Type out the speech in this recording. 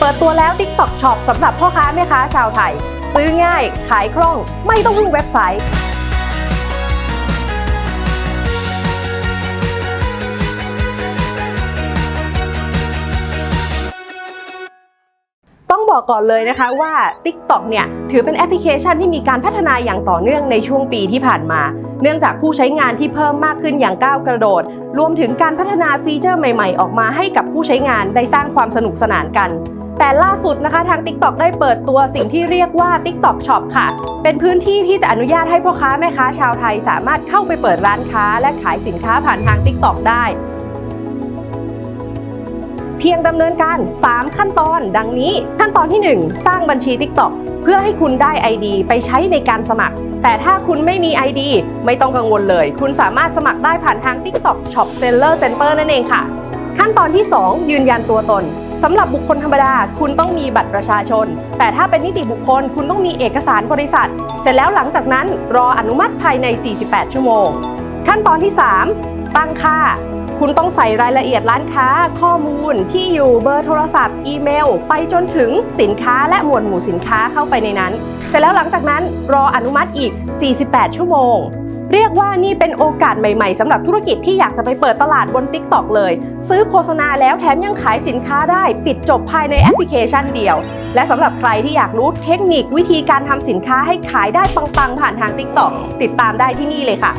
เปิดตัวแล้ว TikTok Shop สำหรับพ่อค้าแม่ค้าชาวไทย ซื้อง่ายขายคล่องไม่ต้องพึ่งเว็บไซต์ บอกก่อนเลยนะคะว่า TikTok เนี่ยถือเป็นแอปพลิเคชันที่มีการพัฒนาอย่างต่อเนื่องในช่วงปีที่ผ่านมา เนื่องจากผู้ใช้งานที่เพิ่มมากขึ้นอย่างก้าวกระโดด รวมถึงการพัฒนาฟีเจอร์ใหม่ๆ ออกมาให้กับผู้ใช้งานได้สร้างความสนุกสนานกันแต่ล่าสุดนะคะทาง TikTok ได้เปิดตัวสิ่งที่เรียกว่า TikTok Shop ค่ะ เป็นพื้นที่ที่จะอนุญาตให้พ่อค้าแม่ค้าชาวไทย สามารถเข้าไปเปิดร้านค้า และขายสินค้าผ่านทาง TikTok ได้ เพียงดำเนินการ 3 ขั้นตอนดังนี้ ขั้นตอนที่ 1 สร้างบัญชี TikTok เพื่อให้คุณได้ ID ไปใช้ในการสมัคร แต่ถ้าคุณไม่มี ID ไม่ต้องกังวลเลย คุณสามารถสมัครได้ผ่านทาง TikTok Shop Seller Center นั่นเองค่ะ ขั้นตอนที่ 2 ยืนยันตัวตนสำหรับบุคคลธรรมดา คุณต้องมีบัตรประชาชน แต่ถ้าเป็นนิติบุคคล คุณต้องมีเอกสารบริษัท เสร็จแล้วหลังจากนั้นรออนุมัติภายใน 48 ชั่วโมง ขั้นตอนที่ 3 ตั้งค่า คุณต้องใส่รายละเอียดร้านค้า ข้อมูลที่อยู่เบอร์โทรศัพท์ อีเมล ไปจนถึงสินค้าและหมวดหมู่สินค้าเข้าไปในนั้น เสร็จแล้วหลังจากนั้นรออนุมัติอีก 48 ชั่วโมงเรียกว่านี่เป็นโอกาสใหม่ ๆสำหรับธุรกิจที่อยากจะไปเปิดตลาดบน TikTok เลย ซื้อโฆษณาแล้วแถมยังขายสินค้าได้ปิดจบภายในแอปพลิเคชันเดียว และสำหรับใครที่อยากรู้เทคนิควิธีการทำสินค้าให้ขายได้ปังๆ ผ่านทาง TikTok ติดตามได้ที่นี่เลยค่ะ